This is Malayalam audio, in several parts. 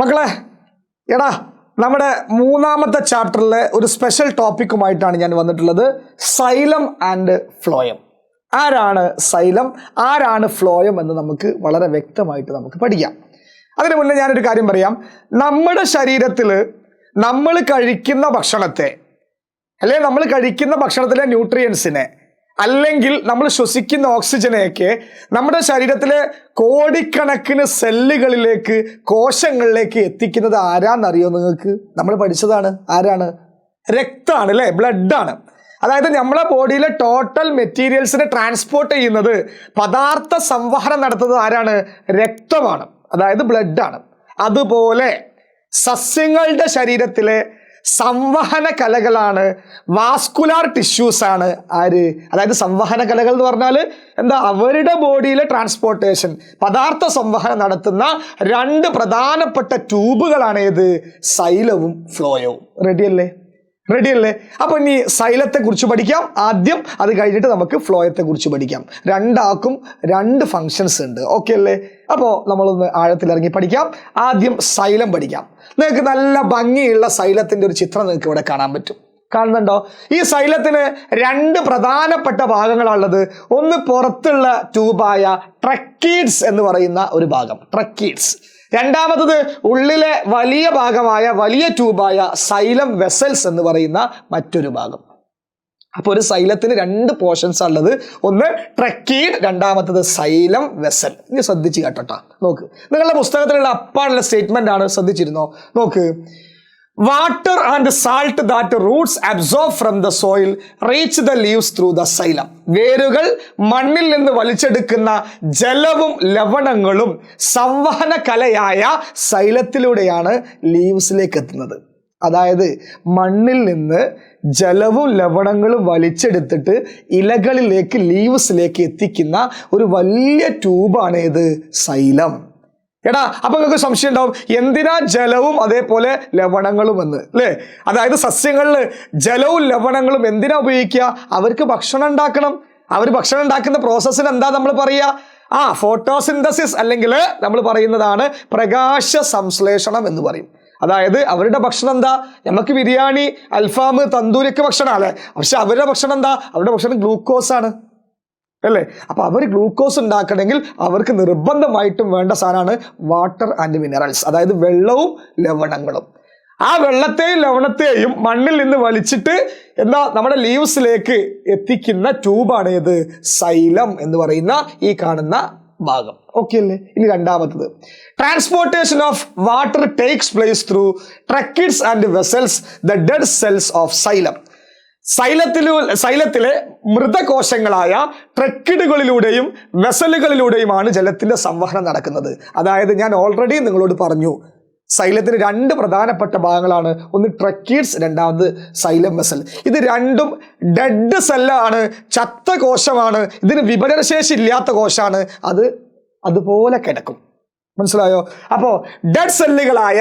മക്കളെ എടാ നമ്മുടെ മൂന്നാമത്തെ ചാപ്റ്ററിലെ ഒരു സ്പെഷ്യൽ ടോപ്പിക്കുമായിട്ടാണ് ഞാൻ വന്നിട്ടുള്ളത്. Xylem and phloem. ആരാണ് സൈലം? ആരാണ് ഫ്ലോയം എന്ന് നമുക്ക് വളരെ വ്യക്തമായിട്ട് നമുക്ക് പഠിക്കാം. അതിനു മുന്നേ ഞാനൊരു കാര്യം പറയാം. നമ്മുടെ ശരീരത്തിൽ നമ്മൾ കഴിക്കുന്ന ഭക്ഷണത്തെ അല്ലെ നമ്മൾ കഴിക്കുന്ന ഭക്ഷണത്തിലെ ന്യൂട്രിയൻസിനെ അല്ലെങ്കിൽ നമ്മൾ ശ്വസിക്കുന്ന ഓക്സിജനെയൊക്കെ നമ്മുടെ ശരീരത്തിലെ കോടിക്കണക്കിന് സെല്ലുകളിലേക്ക് കോശങ്ങളിലേക്ക് എത്തിക്കുന്നത് ആരാന്നറിയോ നിങ്ങൾക്ക്? നമ്മൾ പഠിച്ചതാണ്. ആരാണ്? രക്തമാണ് അല്ലേ? ബ്ലഡാണ്. അതായത് നമ്മളെ ബോഡിയിലെ ടോട്ടൽ മെറ്റീരിയൽസിനെ ട്രാൻസ്പോർട്ട് ചെയ്യുന്നത് പദാർത്ഥ സംവഹനം നടത്തുന്നത് ആരാണ്? രക്തമാണ്. അതായത് ബ്ലഡാണ്. അതുപോലെ സസ്യങ്ങളുടെ ശരീരത്തിലെ സംവഹന കലകളാണ്. വാസ്കുലാർ ടിഷ്യൂസ് ആണ് ആര്? അതായത് സംവഹന കലകൾ എന്ന് പറഞ്ഞാൽ എന്താ? അവരുടെ ബോഡിയിലെ ട്രാൻസ്പോർട്ടേഷൻ പദാർത്ഥ സംവഹനം നടത്തുന്ന രണ്ട് പ്രധാനപ്പെട്ട ട്യൂബുകളാണ് ഏത്? സൈലവും ഫ്ലോയവും. റെഡിയല്ലേ റെഡിയല്ലേ അപ്പൊ ഇനി സൈലത്തെ കുറിച്ച് പഠിക്കാം. ആദ്യം അത് കഴിഞ്ഞിട്ട് നമുക്ക് ഫ്ലോയത്തെ കുറിച്ച് പഠിക്കാം. രണ്ടാക്കും രണ്ട് ഫങ്ഷൻസ് ഉണ്ട്. ഓക്കെ അല്ലേ? അപ്പോൾ നമ്മളൊന്ന് ആഴത്തിലിറങ്ങി പഠിക്കാം. ആദ്യം സൈലം പഠിക്കാം. നിങ്ങൾക്ക് നല്ല ഭംഗിയുള്ള സൈലത്തിന്റെ ഒരു ചിത്രം നിങ്ങൾക്ക് ഇവിടെ കാണാൻ പറ്റും. കാണുന്നുണ്ടോ? ഈ സൈലത്തിന് രണ്ട് പ്രധാനപ്പെട്ട ഭാഗങ്ങളാണുള്ളത് ഒന്ന് പുറത്തുള്ള ട്യൂബായ ട്രക്കീഡ്സ് എന്ന് പറയുന്ന ഒരു ഭാഗം. ട്രക്കീഡ്സ്. രണ്ടാമത്തത് ഉള്ളിലെ വലിയ ഭാഗമായ വലിയ ട്യൂബായ സൈലം വെസൽസ് എന്ന് പറയുന്ന മറ്റൊരു ഭാഗം. അപ്പോൾ ഒരു സൈലത്തിന് രണ്ട് പോർഷൻസ് ഉള്ളത്. ഒന്ന് ട്രക്കീഡ് രണ്ടാമത്തത് സൈലം വെസൽ. ഇനി ശ്രദ്ധിച്ച് കേട്ടോട്ടാ. നോക്ക്. നിങ്ങളുടെ പുസ്തകത്തിലുള്ള അപ്പാടുള്ള സ്റ്റേറ്റ്മെന്റ് ആണ് ശ്രദ്ധിച്ചിരുന്നോ? നോക്ക്. Water and salt that roots absorb from the soil reach the leaves through the xylem വേരുകൾ മണ്ണിൽ നിന്ന് വലിച്ചെടുക്കുന്ന ജലവും ലവണങ്ങളും സംവഹന കലയായ സൈലത്തിലൂടെയാണ് ലീവ്സിലേക്ക് എത്തുന്നത്. അതായത് മണ്ണിൽ നിന്ന് ജലവും ലവണങ്ങളും വലിച്ചെടുത്തിട്ട് ഇലകളിലേക്ക് ലീവ്സിലേക്ക് എത്തിക്കുന്ന ഒരു വലിയ ട്യൂബാണ് ഇത് സൈലം. എടാ അപ്പൊ നിങ്ങൾക്ക് സംശയം ഉണ്ടാവും. എന്തിനാ ജലവും അതേപോലെ ലവണങ്ങളും എന്ന് അല്ലേ? അതായത് സസ്യങ്ങളിൽ ജലവും ലവണങ്ങളും എന്തിനാ ഉപയോഗിക്കുക? അവർക്ക് ഭക്ഷണം ഉണ്ടാക്കണം. അവർ ഭക്ഷണം ഉണ്ടാക്കുന്ന പ്രോസസ്സിന് എന്താ നമ്മൾ പറയുക? ആ ഫോട്ടോസിന്തസിസ് അല്ലെങ്കിൽ നമ്മൾ പറയുന്നതാണ് പ്രകാശ സംശ്ലേഷണം എന്ന് പറയും. അതായത് അവരുടെ ഭക്ഷണം എന്താ? നമുക്ക് ബിരിയാണി അൽഫാം തന്തൂരിയൊക്കെ ഭക്ഷണം അല്ലേ? പക്ഷെ അവരുടെ ഭക്ഷണം എന്താ? അവരുടെ ഭക്ഷണം ഗ്ലൂക്കോസ് ആണ്. അല്ലേ? അപ്പോൾ അവർ ഗ്ലൂക്കോസ് ഉണ്ടാക്കണമെങ്കിൽ അവർക്ക് നിർബന്ധമായിട്ടും വേണ്ട സാധനമാണ് വാട്ടർ ആൻഡ് മിനറൽസ് അതായത് വെള്ളവും ലവണങ്ങളും. ആ വെള്ളത്തെയും ലവണത്തെയും മണ്ണിൽ നിന്ന് വലിച്ചിട്ട് എന്താ? നമ്മുടെ ലീവ്സിലേക്ക് എത്തിക്കുന്ന ട്യൂബാണ് ഏത്? സൈലം എന്ന് പറയുന്ന ഈ കാണുന്ന ഭാഗം. ഓക്കെ അല്ലേ? ഇനി രണ്ടാമത്തത്. Transportation of water takes place through tracheids and vessels the dead cells of xylem സൈലത്തിലു സൈലത്തിലെ മൃതകോശങ്ങളായ ട്രക്കിഡുകളിലൂടെയും വെസലുകളിലൂടെയുമാണ് ജലത്തിന്റെ സംവഹനം നടക്കുന്നത്. അതായത് ഞാൻ ഓൾറെഡി നിങ്ങളോട് പറഞ്ഞു സൈലത്തിന് രണ്ട് പ്രധാനപ്പെട്ട ഭാഗങ്ങളാണ്. ഒന്ന് ട്രക്കീഡ്സ് രണ്ടാമത് സൈലം വെസൽ. ഇത് രണ്ടും ഡെഡ് സെല്ലാണ് ചത്ത കോശമാണ് ഇതിന് വിഭജനശേഷി ഇല്ലാത്ത കോശമാണ്. അത് അതുപോലെ കിടക്കും. മനസ്സിലായോ? അപ്പോ ഡെഡ് സെല്ലുകളായ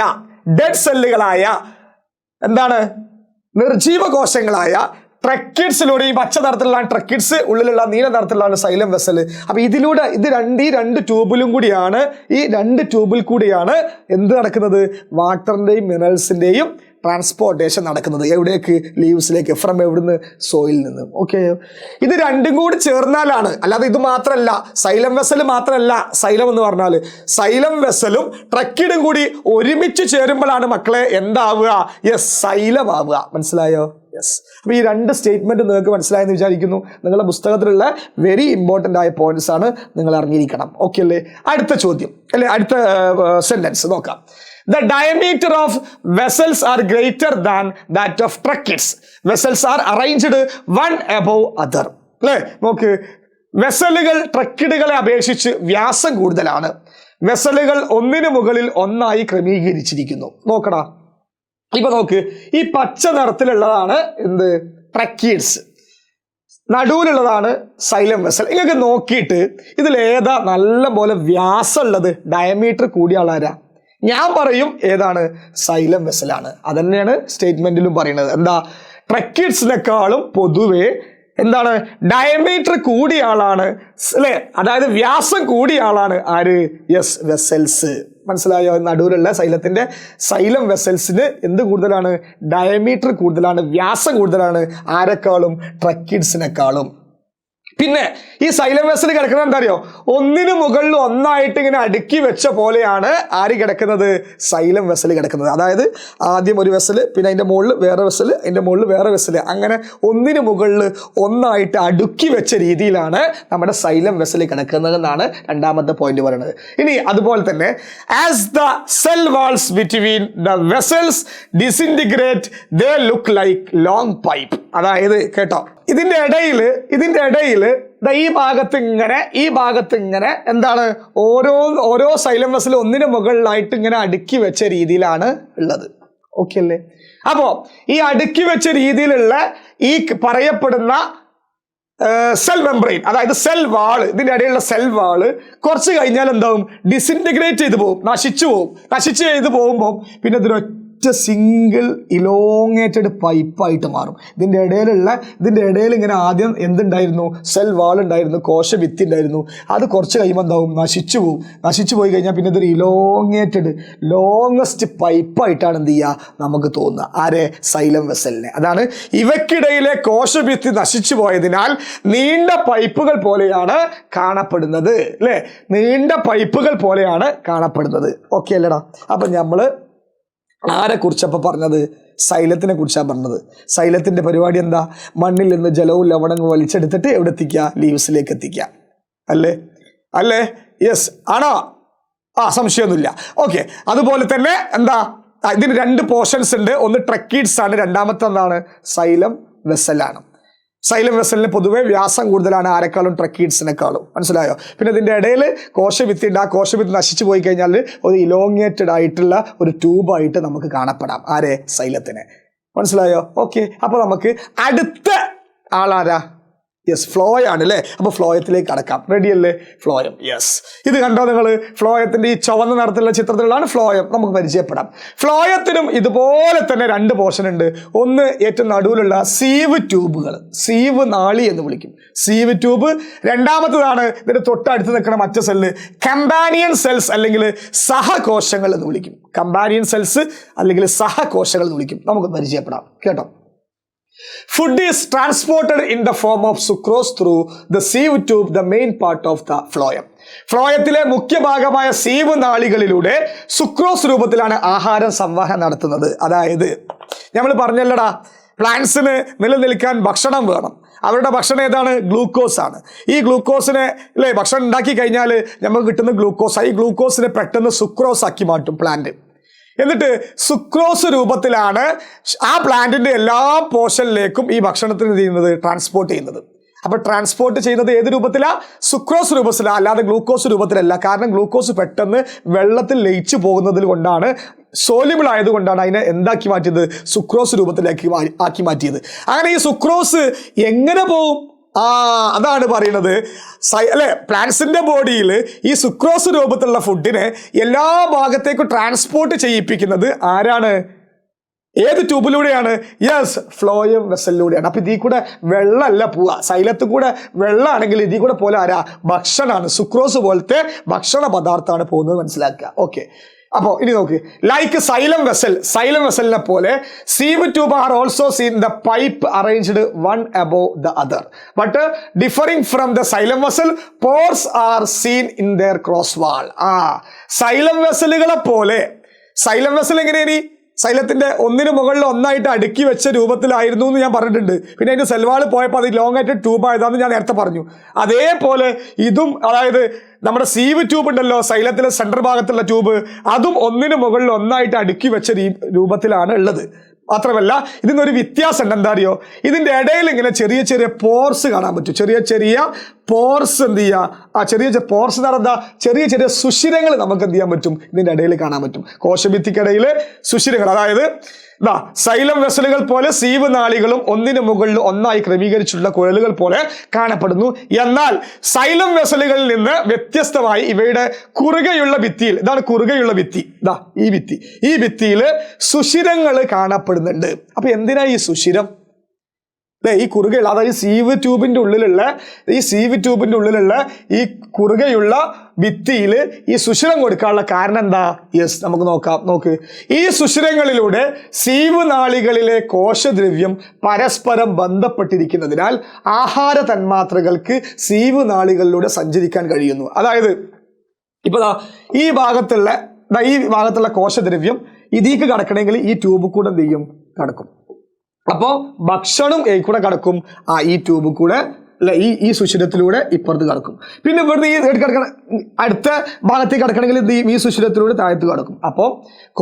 ഡെഡ് സെല്ലുകളായ എന്താണ്? നിർജീവ കോശങ്ങളായ ട്രക്കിഡ്സിലൂടെ ഈ പച്ച നിറത്തിലുള്ള ട്രക്കിഡ്സ് ഉള്ളിലുള്ള നീല നിറത്തിലുള്ള സൈലം വെസൽ. അപ്പൊ ഇതിലൂടെ ഇത് രണ്ട് ഈ രണ്ട് ട്യൂബിലും കൂടിയാണ് ഈ രണ്ട് ട്യൂബിൽ കൂടിയാണ് എന്ത് നടക്കുന്നത്? വാട്ടറിന്റെയും മിനറൽസിന്റെയും ട്രാൻസ്പോർട്ടേഷൻ നടക്കുന്നത്. എവിടേക്ക്? ലീവ്സിലേക്ക് ഫ്രം എവിടുന്ന്? സോയിൽ നിന്ന്. ഓക്കെ ഇത് രണ്ടും കൂടി ചേർന്നാലാണ്. അല്ലാതെ ഇത് മാത്രമല്ല സൈലം വെസൽ മാത്രമല്ല സൈലം എന്ന് പറഞ്ഞാൽ സൈലം വെസലും ട്രക്കിടും കൂടി ഒരുമിച്ച് ചേരുമ്പോഴാണ് മക്കളെ എന്താവുക? യെസ് സൈലമാവുക. മനസ്സിലായോ? യെസ് അപ്പൊ ഈ രണ്ട് സ്റ്റേറ്റ്മെന്റ് നിങ്ങൾക്ക് മനസ്സിലായെന്ന് വിചാരിക്കുന്നു. നിങ്ങളുടെ പുസ്തകത്തിലുള്ള വെരി ഇമ്പോർട്ടന്റ് ആയ പോയിന്റ്സ് ആണ് നിങ്ങൾ അറിഞ്ഞിരിക്കണം. ഓക്കെ അല്ലേ? അടുത്ത ചോദ്യം. അല്ലെ? അടുത്ത സെന്റൻസ് നോക്കാം. The diameter of vessels are greater than that of tracheids vessels are arranged one above other അല്ലേ? നോക്ക്. വെസലുകൾ ട്രക്കിഡുകളെ അപേക്ഷിച്ച് വ്യാസം കൂടുതലാണ്. വെസലുകൾ ഒന്നിനു മുകളിൽ ഒന്നായി ക്രമീകരിച്ചിരിക്കുന്നു. നോക്കടാ. ഇപ്പൊ നോക്ക് ഈ പച്ച നിറത്തിലുള്ളതാണ് എന്ത്? ട്രക്കീഡ്സ്. നടുവിലുള്ളതാണ് സൈലം വെസൽ. ഇങ്ങനെ നോക്കിയിട്ട് ഇതിൽ ഏതാ നല്ല പോലെ വ്യാസമുള്ളത്? ഡയമീറ്റർ കൂടിയ ആളാരാ? ഞാൻ പറയും ഏതാണ്? സൈലം വെസലാണ്. അതന്നെയാണ് സ്റ്റേറ്റ്മെന്റിലും പറയുന്നത്. എന്താ? ട്രക്കീഡ്സിനെക്കാളും പൊതുവെ എന്താണ്? ഡയമീറ്റർ കൂടിയ ആളാണ്. അല്ലേ അതായത് വ്യാസം കൂടിയ ആളാണ് ആര്? Yes vessels. മനസ്സിലായോ? നടുവിലുള്ള സൈലത്തിന്റെ സൈലം വെസൽസിന് എന്ത് കൂടുതലാണ്? ഡയമീറ്റർ കൂടുതലാണ് വ്യാസം കൂടുതലാണ്. ആരെക്കാളും? ട്രക്കിഡ്സിനെക്കാളും. പിന്നെ ഈ സൈലം വെസൽ കിടക്കുന്നത് എന്താ അറിയോ ഒന്നിനു മുകളിൽ ഒന്നായിട്ട് ഇങ്ങനെ അടുക്കി വെച്ച പോലെയാണ് ആര് കിടക്കുന്നത്? സൈലം വെസൽ കിടക്കുന്നത്. അതായത് ആദ്യം ഒരു വെസൽ പിന്നെ അതിന്റെ മുകളിൽ വേറെ വെസൽ അതിന്റെ മുകളിൽ വേറെ വെസൽ. അങ്ങനെ ഒന്നിനു മുകളിൽ ഒന്നായിട്ട് അടുക്കി വെച്ച രീതിയിലാണ് നമ്മുടെ സൈലം വെസൽ കിടക്കുന്നതെന്നാണ് രണ്ടാമത്തെ പോയിന്റ് പറയുന്നത്. ഇനി അതുപോലെ തന്നെ as the cell walls between the vessels disintegrate they look like long pipe അതായത് കേട്ടോ ഇതിന്റെ ഇടയിൽ ഇതിന്റെ ഇടയിൽ ഈ ഭാഗത്ത് ഇങ്ങനെ ഈ ഭാഗത്ത് ഇങ്ങനെ എന്താണ് ഓരോ ഓരോ സൈലം വെസൽ ഒന്നിനു മുകളിലായിട്ട് ഇങ്ങനെ അടുക്കി വെച്ച രീതിയിലാണ് ഉള്ളത്. ഓക്കെ അല്ലേ? അപ്പോ ഈ അടുക്കി വെച്ച രീതിയിലുള്ള ഈ പറയപ്പെടുന്ന സെൽ മെംബ്രെയിൻ അതായത് സെൽ വാൾ ഇതിന്റെ ഇടയിലുള്ള സെൽ വാൾ കുറച്ച് കഴിഞ്ഞാൽ എന്താവും? ഡിസിന്റഗ്രേറ്റ് ചെയ്ത് പോകും നശിച്ചു പോകും. നശിച്ചു ചെയ്ത് പോകുമ്പോൾ പിന്നെ ഇതിനൊറ്റ സിംഗിൾ ഇലോങ്ങേറ്റഡ് പൈപ്പായിട്ട് മാറും. ഇതിന്റെ ഇടയിലുള്ള ഇതിന്റെ ഇടയിൽ ഇങ്ങനെ ആദ്യം എന്തുണ്ടായിരുന്നു? സെൽ വാൾ ഉണ്ടായിരുന്നു കോശ കോശഭിത്തി ഉണ്ടായിരുന്നു. അത് കുറച്ച് കഴിയുമ്പോൾ എന്താവും? നശിച്ചു പോകും നശിച്ചു പോയി കഴിഞ്ഞാൽ പിന്നെ ഇതൊരു ഇലോങ്ങേറ്റഡ് ലോങ്ങസ്റ്റ് പൈപ്പായിട്ടാണ് എന്ത് ചെയ്യുക നമുക്ക് തോന്നുക. ആരെ? സൈലം വെസലിനെ. അതാണ് ഇവക്കിടയിലെ കോശഭിത്തി നശിച്ചു പോയതിനാൽ നീണ്ട പൈപ്പുകൾ പോലെയാണ് കാണപ്പെടുന്നത്. അല്ലേ നീണ്ട പൈപ്പുകൾ പോലെയാണ് കാണപ്പെടുന്നത്. ഓക്കെ അല്ലടാ. അപ്പം നമ്മൾ ആരെ കുറിച്ചപ്പോൾ പറഞ്ഞത്? സൈലത്തിനെ കുറിച്ചാണ് പറഞ്ഞത്. സൈലത്തിന്റെ പരിപാടി എന്താ? മണ്ണിൽ നിന്ന് ജലവും ലവണങ്ങളും വലിച്ചെടുത്തിട്ട് എവിടെ എത്തിക്കുക ലീവ്സിലേക്ക് എത്തിക്കുക അല്ലേ? അല്ലേ? യെസ് ആണോ? ആ സംശയമൊന്നുമില്ല. ഓക്കെ അതുപോലെ തന്നെ എന്താ? ഇതിന് രണ്ട് പോർഷൻസ് ഉണ്ട്. ഒന്ന് ട്രക്കീഡ്സ് ആണ് രണ്ടാമത്തെ എന്താണ് സൈലം വെസലാണ്. സൈലം വെസലിന് പൊതുവേ വ്യാസം കൂടുതലാണ് ആരെക്കാളും ട്രക്കീഡ്സിനെക്കാളും മനസ്സിലായോ? പിന്നെ ഇതിന്റെ ഇടയിൽ കോശവിത്തി ഉണ്ട് ആ കോശവിത്ത് നശിച്ചു പോയി കഴിഞ്ഞാൽ ഒരു ഇലോങ്ങേറ്റഡ് ആയിട്ടുള്ള ഒരു ട്യൂബായിട്ട് നമുക്ക് കാണപ്പെടാം. ആരെ? സൈലത്തിന്. മനസ്സിലായോ? ഓക്കെ. അപ്പോൾ നമുക്ക് അടുത്ത ആളാരാ? യെസ് ഫ്ലോയാണ് അല്ലേ അപ്പോൾ ഫ്ലോയത്തിലേക്ക് കടക്കാം. റെഡി അല്ലേ ഫ്ലോയം യെസ് ഇത് കണ്ടോ നിങ്ങൾ ഫ്ലോയത്തിന്റെ ഈ ചുവന്ന നിറത്തിലുള്ള ചിത്രത്തിലുള്ളതാണ് ഫ്ലോയം നമുക്ക് പരിചയപ്പെടാം. ഫ്ലോയത്തിനും ഇതുപോലെ തന്നെ രണ്ട് പോർഷൻ ഉണ്ട്. ഒന്ന് ഏറ്റവും നടുവിലുള്ള സീവ് ട്യൂബുകൾ. സീവ് നാളി എന്ന് വിളിക്കും. Sieve tube. രണ്ടാമത്തതാണ് ഇതിന്റെ തൊട്ടടുത്ത് നിൽക്കുന്ന മറ്റു സെല്ല് കമ്പാനിയൻ സെൽസ് അല്ലെങ്കിൽ സഹകോശങ്ങൾ എന്ന് വിളിക്കും. കമ്പാനിയൻ സെൽസ് അല്ലെങ്കിൽ സഹകോശങ്ങൾ എന്ന് വിളിക്കും. നമുക്ക് പരിചയപ്പെടാം. കേട്ടോ? Food is transported in the form of sucrose through the sieve tube the main part of the phloem. ഫ്ലോയത്തിലെ മുഖ്യഭാഗമായ സീവ് നാളികളിലൂടെ സുക്രോസ് രൂപത്തിലാണ് ആഹാരം സംവഹനം നടത്തുന്നത്. അതായത് നമ്മൾ പറഞ്ഞല്ലടാ പ്ലാന്റ്സിന് നിലനിൽക്കാൻ ഭക്ഷണം വേണം. അവരുടെ ഭക്ഷണം ഏതാണ്? ഗ്ലൂക്കോസ് ആണ്. ഈ ഗ്ലൂക്കോസിനെ അല്ലേ ഭക്ഷണം ഉണ്ടാക്കി കഴിഞ്ഞാൽ നമുക്ക് കിട്ടുന്ന ഗ്ലൂക്കോസ് ഈ ഗ്ലൂക്കോസിനെ പെട്ടെന്ന് സുക്രോസ് ആക്കി മാറ്റും പ്ലാന്റ് എന്നിട്ട് സുക്രോസ് രൂപത്തിലാണ് ആ പ്ലാന്റിന്റെ എല്ലാ പോർഷനിലേക്കും ഈ ഭക്ഷണത്തിന് ചെയ്യുന്നത്? ട്രാൻസ്പോർട്ട് ചെയ്യുന്നത്. അപ്പൊ ട്രാൻസ്പോർട്ട് ചെയ്യുന്നത് ഏത് രൂപത്തിലാണ് സുക്രോസ് രൂപത്തിലാ. അല്ലാതെ ഗ്ലൂക്കോസ് രൂപത്തിലല്ല. കാരണം ഗ്ലൂക്കോസ് പെട്ടെന്ന് വെള്ളത്തിൽ ലയിച്ചു പോകുന്നതിൽ കൊണ്ടാണ് സോലിബിൾ ആയതുകൊണ്ടാണ് അതിനെ എന്താക്കി മാറ്റിയത്? സുക്രോസ് രൂപത്തിലേക്ക് ആക്കി മാറ്റിയത്. അങ്ങനെ ഈ സുക്രോസ് എങ്ങനെ പോവും? ആ അതാണ് പറയുന്നത്. സൈ അല്ലെ പ്ലാന്റ്സിന്റെ ബോഡിയിൽ ഈ സുക്രോസ് രൂപത്തിലുള്ള ഫുഡിനെ എല്ലാ ഭാഗത്തേക്കും ട്രാൻസ്പോർട്ട് ചെയ്യിപ്പിക്കുന്നത് ആരാണ്? ഏത് ട്യൂബിലൂടെയാണ്? യെസ് ഫ്ലോയം വെസലിലൂടെയാണ് അപ്പൊ ഇതിൽ കൂടെ വെള്ളമല്ല പോവുക. സൈലത്ത് കൂടെ വെള്ളമാണെങ്കിൽ ഇതിൽ കൂടെ പോലെ ആരാ? ഭക്ഷണമാണ്. സുക്രോസ് പോലത്തെ ഭക്ഷണ പദാർത്ഥമാണ് പോകുന്നത് മനസ്സിലാക്കുക. ഓക്കെ അപ്പോൾ ഇനി നോക്ക്. ലൈക്ക് സൈലം വെസൽ സൈലം വെസലിനെ പോലെ sieve tube are also seen the pipe arranged one above the other but differing from the xylem vessel pores are seen in their cross wall ആ സൈലം വെസലുകളെ പോലെ സൈലം വെസൽ എങ്ങനെയാണ് സൈലത്തിന്റെ ഒന്നിന് മുകളിൽ ഒന്നായിട്ട് അടുക്കി വെച്ച രൂപത്തിലായിരുന്നു എന്ന് ഞാൻ പറഞ്ഞിട്ടുണ്ട്. പിന്നെ അതിന്റെ സെൽവാൾ പോയപ്പോൾ അത് ലോങ് ആയിട്ട് ട്യൂബ് ആയതാന്ന് ഞാൻ നേരത്തെ പറഞ്ഞു. അതേപോലെ ഇതും അതായത് നമ്മുടെ സീവ് ട്യൂബ് ഉണ്ടല്ലോ സൈലത്തിലെ സെൻട്രൽ ഭാഗത്തുള്ള ട്യൂബ് അതും ഒന്നിന് മുകളിൽ ഒന്നായിട്ട് അടുക്കി വെച്ച രൂപത്തിലാണ് ഉള്ളത്. മാത്രമല്ല ഇതിനൊരു വ്യത്യാസം ഉണ്ട് എന്താ അറിയോ ഇതിന്റെ ഇടയിൽ ഇങ്ങനെ ചെറിയ ചെറിയ പോർസ് കാണാൻ പറ്റും. ചെറിയ ചെറിയ പോർസ് എന്ത് ചെയ്യുക ആ ചെറിയ ചെറിയ പോർസ് എന്ന് ചെറിയ ചെറിയ സുഷിരങ്ങൾ നമുക്ക് എന്ത് ചെയ്യാൻ പറ്റും? ഇതിന്റെ ഇടയിൽ കാണാൻ പറ്റും. കോശഭിത്തിക്കിടയിൽ സുഷിരങ്ങൾ. അതായത് ഇതാ സൈലം വെസലുകൾ പോലെ സീവ് നാളികളും ഒന്നിനു മുകളിൽ ഒന്നായി ക്രമീകരിച്ചിട്ടുള്ള കുഴലുകൾ പോലെ കാണപ്പെടുന്നു. എന്നാൽ സൈലം വെസലുകളിൽ നിന്ന് വ്യത്യസ്തമായി ഇവയുടെ കുറുകയുള്ള ഭിത്തിയിൽ ഇതാണ് കുറുകയുള്ള ഭിത്തി. ഇതാ ഈ ഭിത്തി. ഈ ഭിത്തിയിൽ സുഷിരങ്ങൾ കാണപ്പെടുന്നുണ്ട്. അപ്പൊ എന്തിനാ ഈ സുഷിരം? ദേ ഈ കുറുകയുള്ള അതായത് സീവ് ട്യൂബിന്റെ ഉള്ളിലുള്ള ഈ സീവ് ട്യൂബിന്റെ ഉള്ളിലുള്ള ഈ കുറുകയുള്ള ഭിത്തിയിൽ ഈ സുഷിരം കൊടുക്കാനുള്ള കാരണം എന്താ? യെസ് നമുക്ക് നോക്കാം. നോക്ക്. ഈ സുഷിരങ്ങളിലൂടെ സീവ് നാളികളിലെ കോശദ്രവ്യം പരസ്പരം ബന്ധപ്പെട്ടിരിക്കുന്നതിനാൽ ആഹാര തന്മാത്രകൾക്ക് സീവ് നാളികളിലൂടെ സഞ്ചരിക്കാൻ കഴിയുന്നു. അതായത് ഇപ്പൊ ദാ ഈ ഭാഗത്തുള്ള ഈ ഭാഗത്തുള്ള കോശദ്രവ്യം ഇതിലേക്ക് കടക്കണമെങ്കിൽ ഈ ട്യൂബ് കൂടെ എന്ത് ചെയ്യും? കടക്കും. അപ്പോൾ ഭക്ഷണം ഈ കൂടെ കിടക്കും ആ ഈ ട്യൂബ് കൂടെ അല്ല ഈ ഈ സുഷിരത്തിലൂടെ ഇപ്പുറത്ത് കിടക്കും. പിന്നെ ഇവിടുന്ന് ഈ കിടക്കണ അടുത്ത ഭാഗത്തേക്ക് കിടക്കണമെങ്കിൽ ഇത് ഈ സുഷിരത്തിലൂടെ താഴത്ത് കിടക്കും. അപ്പോൾ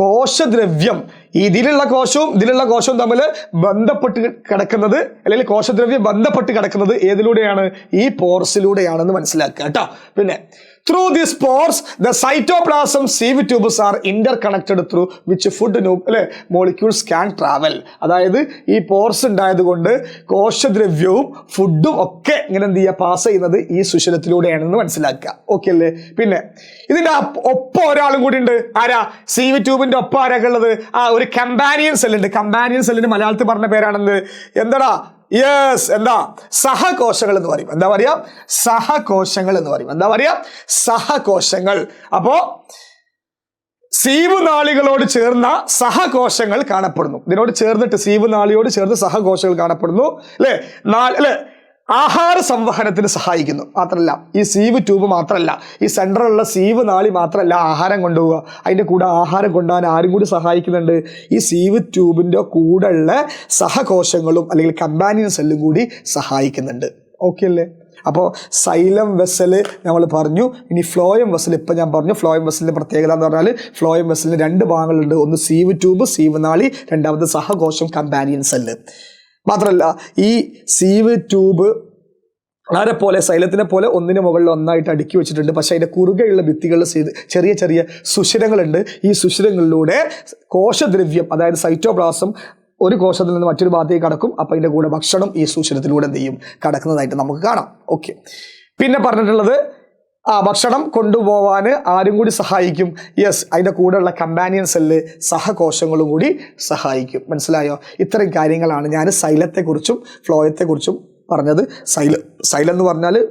കോശദ്രവ്യം ഇതിലുള്ള കോശവും ഇതിലുള്ള കോശവും തമ്മിൽ ബന്ധപ്പെട്ട് കിടക്കുന്നത് അല്ലെങ്കിൽ കോശദ്രവ്യം ബന്ധപ്പെട്ട് കിടക്കുന്നത് ഏതിലൂടെയാണ്? ഈ പോർസിലൂടെയാണെന്ന് മനസ്സിലാക്കുക കേട്ടോ. പിന്നെ through this pores the cytoplasm sieve tubes are interconnected through which food അല്ലെ മോളിക്യൂൾസ് ക്യാൻ ട്രാവൽ അതായത് ഈ പോർസ് ഉണ്ടായത് കൊണ്ട് കോശദ്രവ്യവും ഫുഡും ഒക്കെ ഇങ്ങനെ എന്ത് ചെയ്യുക പാസ് ചെയ്യുന്നത് ഈ സുഷിരത്തിലൂടെയാണെന്ന് മനസ്സിലാക്കുക. ഓക്കെ അല്ലേ? പിന്നെ അപ്പ- ഒപ്പം ഒരാളും കൂടി ഉണ്ട്. ആരാ? സീവ് ട്യൂബിന്റെ ഒപ്പം ആരൊക്കെ ഉള്ളത്? ആ ഒരു കമ്പാനിയൻ സെല്ലുണ്ട് കമ്പാനിയൻ സെല്ലിന് മലയാളത്തിൽ പറഞ്ഞ പേരാണെന്ത്? എന്താടാ? യെസ് എന്താ? സഹകോശങ്ങൾ എന്ന് പറയും. എന്താ പറയാ? സഹകോശങ്ങൾ എന്ന് പറയും. എന്താ പറയാ? സഹകോശങ്ങൾ. അപ്പോ സീവ് നാളികളോട് ചേർന്ന സഹകോശങ്ങൾ കാണപ്പെടുന്നു. ഇതിനോട് ചേർന്നിട്ട് സീവ് നാളിയോട് ചേർന്ന് സഹകോശങ്ങൾ കാണപ്പെടുന്നു. അല്ലെ? അല്ലെ? ആഹാര സംവഹനത്തിന് സഹായിക്കുന്നു. മാത്രമല്ല ഈ സീവ് ട്യൂബ് മാത്രമല്ല ഈ സെൻട്രലുള്ള സീവ് നാളി മാത്രമല്ല ആഹാരം കൊണ്ടുപോവുക. അതിന്റെ കൂടെ ആഹാരം കൊണ്ടുപോകാൻ ആരും കൂടി സഹായിക്കുന്നുണ്ട്. ഈ സീവ് ട്യൂബിന്റെ കൂടെയുള്ള സഹകോശങ്ങളും അല്ലെങ്കിൽ കമ്പാനിയൻ സെല്ലും കൂടി സഹായിക്കുന്നുണ്ട്. ഓക്കെ അല്ലേ? അപ്പോൾ സൈലം വെസൽ നമ്മൾ പറഞ്ഞു. ഇനി ഫ്ലോയം വെസൽ ഇപ്പം ഞാൻ പറഞ്ഞു ഫ്ലോയം വെസലിന്റെ പ്രത്യേകത എന്ന് പറഞ്ഞാൽ ഫ്ലോയം വെസലിന് രണ്ട് ഭാഗങ്ങളുണ്ട്. ഒന്ന് സീവ് ട്യൂബ് സീവ് നാളി രണ്ടാമത് സഹകോശം കമ്പാനിയൻ സെല്ല് മാത്രമല്ല ഈ സീവ് ട്യൂബ് ആരെ പോലെ സൈലത്തിനെ പോലെ ഒന്നിന് മുകളിൽ ഒന്നായിട്ട് അടുക്കി വെച്ചിട്ടുണ്ട്. പക്ഷേ അതിന്റെ കുറുകെയുള്ള ഭിത്തികളിൽ ചെറിയ ചെറിയ സുഷിരങ്ങളുണ്ട്. ഈ സുഷിരങ്ങളിലൂടെ കോശദ്രവ്യം അതായത് സൈറ്റോപ്ലാസം ഒരു കോശത്തിൽ നിന്ന് മറ്റൊരു ഭാഗത്തേക്ക് കടക്കും. അപ്പം അതിന്റെ കൂടെ ഭക്ഷണം ഈ സുഷിരത്തിലൂടെ എന്ത് ചെയ്യും? കടക്കുന്നതായിട്ട് നമുക്ക് കാണാം. ഓക്കെ. പിന്നെ പറഞ്ഞിട്ടുള്ളത് ആ ഭക്ഷണം കൊണ്ടുപോവാൻ ആരും കൂടി സഹായിക്കും. യെസ് അതിന്റെ കൂടെയുള്ള കമ്പാനിയൻ സെല്ല് സഹകോശങ്ങളും കൂടി സഹായിക്കും. മനസ്സിലായോ? ഇത്തരം കാര്യങ്ങളാണ് ഞാൻ സൈലത്തെക്കുറിച്ചും ഫ്ലോയത്തെക്കുറിച്ചും പറഞ്ഞത്. സൈല സൈലം എന്ന് പറഞ്ഞാൽ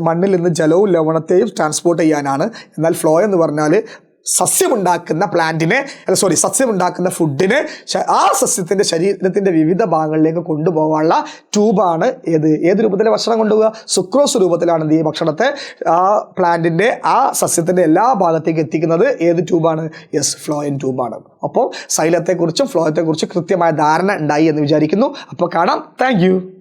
മണ്ണിൽ നിന്ന് ജലവും ലവണത്തെയും ട്രാൻസ്പോർട്ട് ചെയ്യാനാണ്. എന്നാൽ ഫ്ലോ എന്ന് പറഞ്ഞാൽ സസ്യമുണ്ടാക്കുന്ന പ്ലാന്റിനെ അല്ല സോറി സസ്യമുണ്ടാക്കുന്ന ഫുഡിനെ ആ സസ്യത്തിന്റെ ശരീരത്തിന്റെ വിവിധ ഭാഗങ്ങളിലേക്ക് കൊണ്ടുപോകാനുള്ള ട്യൂബാണ് ഏത് ഏത് രൂപത്തിലെ ഭക്ഷണം കൊണ്ടുപോകുക സുക്രോസ് രൂപത്തിലാണ് ഈ ഭക്ഷണത്തെ ആ പ്ലാന്റിന്റെ ആ സസ്യത്തിന്റെ എല്ലാ ഭാഗത്തേക്ക് എത്തിക്കുന്നത് ഏത് ട്യൂബാണ് യെസ് ഫ്ലോയൻ ട്യൂബാണ് അപ്പോൾ സൈലത്തെക്കുറിച്ചും ഫ്ലോയത്തെക്കുറിച്ചും കൃത്യമായ ധാരണ ഉണ്ടായി എന്ന് വിചാരിക്കുന്നു. അപ്പോൾ കാണാം. താങ്ക്